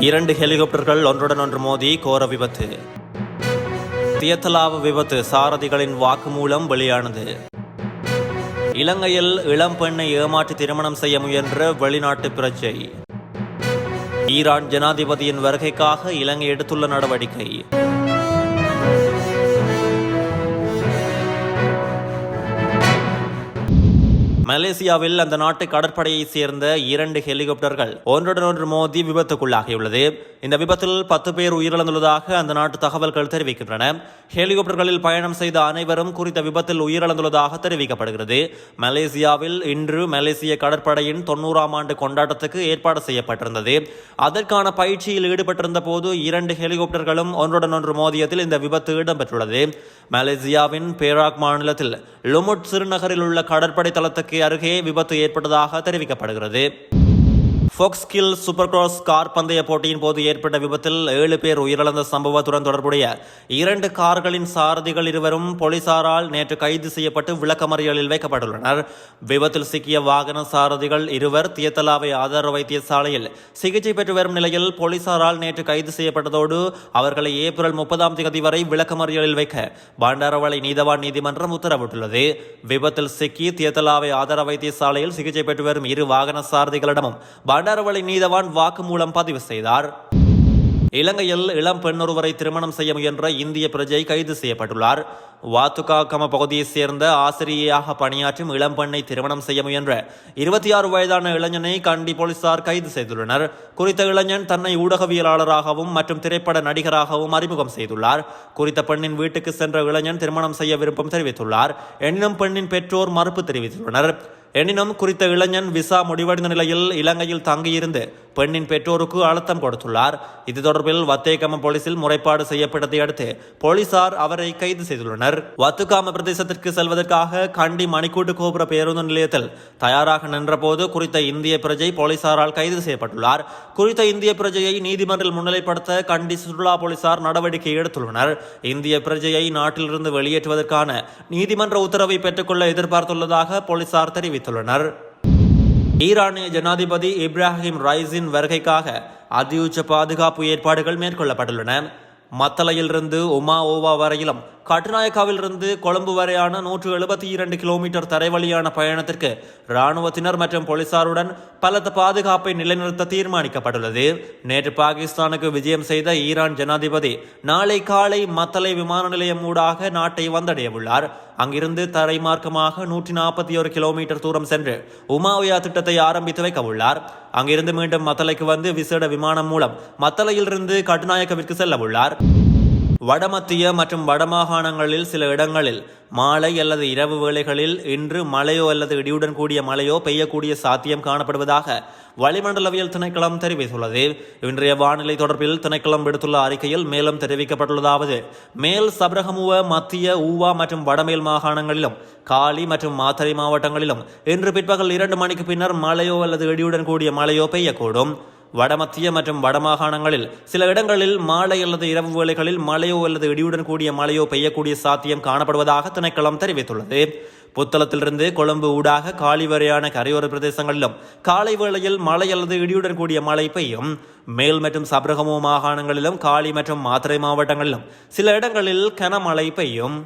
இரண்டு ஹெலிகாப்டர்கள் ஒன்றுடன் ஒன்று மோதி கோர விபத்து. தியத்தலாவ விபத்து சாரதிகளின் வாக்குமூலம் வெளியானது. இலங்கையில் இளம் பெண்ணை ஏமாற்றி திருமணம் செய்ய முயன்ற வெளிநாட்டு பிரஜை. ஈரான் ஜனாதிபதியின் வருகைக்காக இலங்கை எடுத்துள்ள நடவடிக்கை. மலேசியாவில் அந்த நாட்டு கடற்படையைச் சேர்ந்த இரண்டு ஹெலிகாப்டர்கள் ஒன்றுடன் ஒன்று மோதி விபத்துக்குள்ளாகியுள்ளது. இந்த விபத்தில் பத்து பேர் உயிரிழந்துள்ளதாக அந்த நாட்டு தகவல்கள் தெரிவிக்கின்றன. ஹெலிகாப்டர்களில் பயணம் செய்த அனைவரும் குறித்த விபத்தில் உயிரிழந்துள்ளதாக தெரிவிக்கப்படுகிறது. மலேசியாவில் இன்று மலேசிய கடற்படையின் தொண்ணூறாம் ஆண்டு கொண்டாட்டத்துக்கு ஏற்பாடு செய்யப்பட்டிருந்தது. அதற்கான பயிற்சியில் ஈடுபட்டிருந்த போது இரண்டு ஹெலிகாப்டர்களும் ஒன்றுடன் ஒன்று மோதியதில் இந்த விபத்து இடம்பெற்றுள்ளது. மலேசியாவின் பேராக் மாநிலத்தில் லுமுட் சிறுநகரில் உள்ள கடற்படை தளத்துக்கு அருகே விபத்து ஏற்பட்டதாக தெரிவிக்கப்படுகிறது. ஃபோக்ஸ்கில் சூப்பர் கிராஸ் கார் பந்தய போட்டியின் போது ஏற்பட்ட விபத்தில் ஏழு பேர் உயிரிழந்த சம்பவத்துடன் தொடர்புடைய இரண்டு கார்களின் சாரதிகள் இருவரும் போலீசாரால் நேற்று கைது செய்யப்பட்டு விளக்கமறியலில் வைக்கப்பட்டுள்ளனர். விபத்தில் சிக்கிய வாகன சாரதிகள் இருவர் தியத்தலாவை ஆதார வைத்தியசாலையில் சிகிச்சை பெற்று வரும் நிலையில் போலீசாரால் நேற்று கைது செய்யப்பட்டதோடு அவர்களை ஏப்ரல் முப்பதாம் தேதி வரை விளக்கமறியலில் வைக்க பாண்டாரவளை நீதவான் நீதிமன்றம் உத்தரவிட்டுள்ளது. விபத்தில் சிக்கி தியத்தலாவை ஆதார வைத்தியசாலையில் சிகிச்சை பெற்று வரும் இரு வாகன சாரதிகளிடமும் பண்டாரவளை நீதவான் வாக்குமூலம் பதிவு செய்தார். இலங்கையில் இளம் பெண்ணொருவரை திருமணம் செய்ய முயன்ற இந்திய பிரஜை கைது செய்யப்பட்டுள்ளார். வாத்துகாக்கம பகுதியைச் சேர்ந்த ஆசிரியையாக பணியாற்றும் இளம் பெண்ணை திருமணம் செய்ய முயன்ற இருபத்தி ஆறு வயதான இளைஞனை கண்டி போலீசார் கைது செய்துள்ளனர். குறித்த இளைஞன் தன்னை ஊடகவியலாளராகவும் மற்றும் திரைப்பட நடிகராகவும் அறிமுகம் செய்துள்ளார். குறித்த பெண்ணின் வீட்டுக்கு சென்ற இளைஞன் திருமணம் செய்ய விருப்பம் தெரிவித்துள்ளார். எனினும் பெண்ணின் பெற்றோர் மறுப்பு தெரிவித்துள்ளனர். எனினும் குறித்த இளைஞன் விசா முடிவடைந்த நிலையில் இலங்கையில் தங்கியிருந்து பெண்ணின் பெற்றோருக்கு அழுத்தம் கொடுத்துள்ளார். இது தொடர்பில் வத்தேகம போலீசில் முறைப்பாடு செய்யப்பட்டதை அடுத்து போலீசார் அவரை கைது செய்துள்ளனர். வத்துகாம பிரதேசத்திற்கு செல்வதற்காக கண்டி மணிக்கூட்டு கோபுர பேருந்து நிலையத்தில் தயாராக நின்றபோது குறித்த இந்திய பிரஜை போலீசாரால் கைது செய்யப்பட்டுள்ளார். குறித்த இந்திய பிரஜையை நீதிமன்றில் முன்னிலைப்படுத்த கண்டி சுற்றுலா போலீசார் நடவடிக்கை எடுத்துள்ளனர். இந்திய பிரஜையை நாட்டிலிருந்து வெளியேற்றுவதற்கான நீதிமன்ற உத்தரவை பெற்றுக்கொள்ள எதிர்பார்த்துள்ளதாக போலீசார் தெரிவித்துள்ளனர். ஈரானிய ஜனாதிபதி இப்ராஹிம் ரைஸின் வருகைக்காக அதியுச்ச பாதுகாப்பு ஏற்பாடுகள் மேற்கொள்ளப்பட்டுள்ளன. மத்தளையிலிருந்து உமா ஓவா வரையிலும் கட்டுநாயக்காவிலிருந்து கொழும்பு வரையான நூற்று எழுபத்தி இரண்டு கிலோமீட்டர் தரைவழியான பயணத்திற்கு இராணுவத்தினர் மற்றும் போலீசாருடன் பலத்த பாதுகாப்பை நிலைநிறுத்த தீர்மானிக்கப்பட்டுள்ளது. நேற்று பாகிஸ்தானுக்கு விஜயம் செய்த ஈரான் ஜனாதிபதி நாளை காலை மத்தளை விமான நிலையம் ஊடாக நாட்டை வந்தடைய உள்ளார் அங்கிருந்து தரை மார்க்கமாக நூற்றி நாற்பத்தி ஒரு கிலோமீட்டர் தூரம் சென்று உமாவியா திட்டத்தை ஆரம்பித்து வைக்க உள்ளார் அங்கிருந்து மீண்டும் மத்தளைக்கு வந்து விசேட விமானம் மூலம் மத்தளையிலிருந்து கட்டுநாயக்கவிற்கு செல்ல உள்ளார் வடமத்திய மற்றும் வடமாகாணங்களில் சில இடங்களில் மாலை அல்லது இரவு வேளைகளில் இன்று மழையோ அல்லது இடியுடன் கூடிய மழையோ பெய்யக்கூடிய சாத்தியம் காணப்படுவதாக வளிமண்டலவியல் திணைக்களம் தெரிவித்துள்ளது. இன்றைய வானிலை தொடர்பில் திணைக்களம் விடுத்துள்ள அறிக்கையில் மேலும் தெரிவிக்கப்பட்டுள்ளதாவது மேல் சபரகமுவ மத்திய ஊவா மற்றும் வடமேல் மாகாணங்களிலும் காலி மற்றும் மாத்தறை மாவட்டங்களிலும் இன்று பிற்பகல் இரண்டு மணிக்கு பின்னர் மழையோ அல்லது இடியுடன் கூடிய மழையோ பெய்யக்கூடும். வடமத்திய மற்றும் வடமாகாணங்களில் சில இடங்களில் மாலை அல்லது இரவு வேளைகளில் மழையோ அல்லது இடியுடன் கூடிய மழையோ பெய்யக்கூடிய சாத்தியம் காணப்படுவதாக திணைக்களம் தெரிவித்துள்ளது. புத்தளத்திலிருந்து கொழும்பு ஊடாக காலி வரையான கரையோர பிரதேசங்களிலும் காலை வேளையில் மழை அல்லது இடியுடன் கூடிய மழை பெய்யும். மேல் மற்றும் சபரகமோ மாகாணங்களிலும் காலி மற்றும் மாத்திரை மாவட்டங்களிலும் சில இடங்களில் கனமழை பெய்யும்.